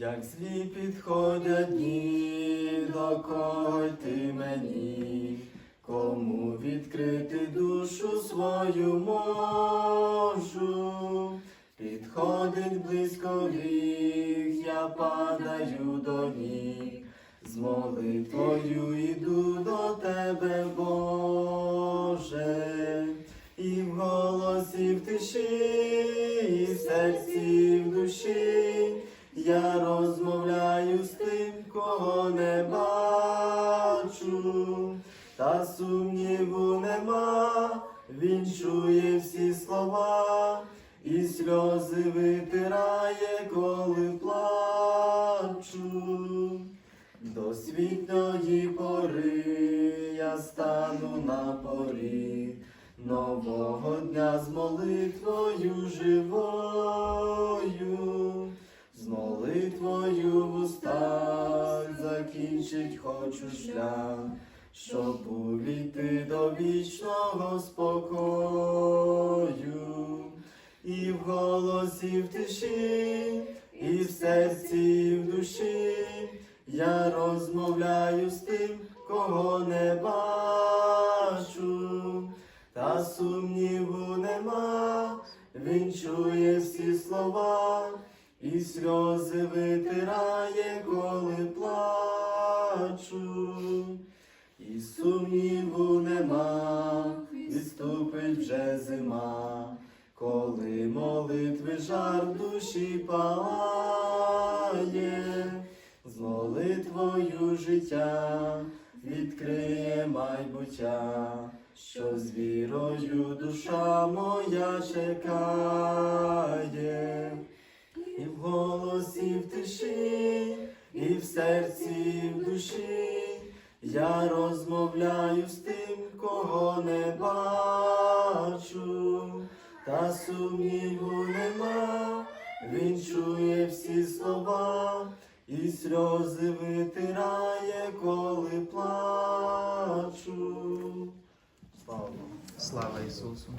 Як злі підходять дні, до кого йти мені, кому відкрити душу свою можу, підходить близько гріх, я падаю до ніг, з молитвою іду до тебе, Боже, і в голосі в тиші, і в серці, в душі. Та сумніву нема, він чує всі слова, і сльози витирає, коли плачу. До світної пори я стану на порі нового дня з молитвою живою. З молитвою в устах закінчить хочу шлях, щоб увійти до вічного спокою, і в голосі в тиші, і в серці, і в душі. Я розмовляю з тим, кого не бачу, та сумніву нема, він чує всі слова. І сльози витирає, коли плачу, і сумніву нема, відступить вже зима, коли молитви жар душі палає, з молитвою життя відкриє майбуття, що з вірою душа моя чекає. І в голосі в тиші, і в серці, і в душі, я розмовляю з тим, кого не бачу, та сумніву нема, він чує всі слова, і сльози витирає, коли плачу. Слава Слава Ісусу!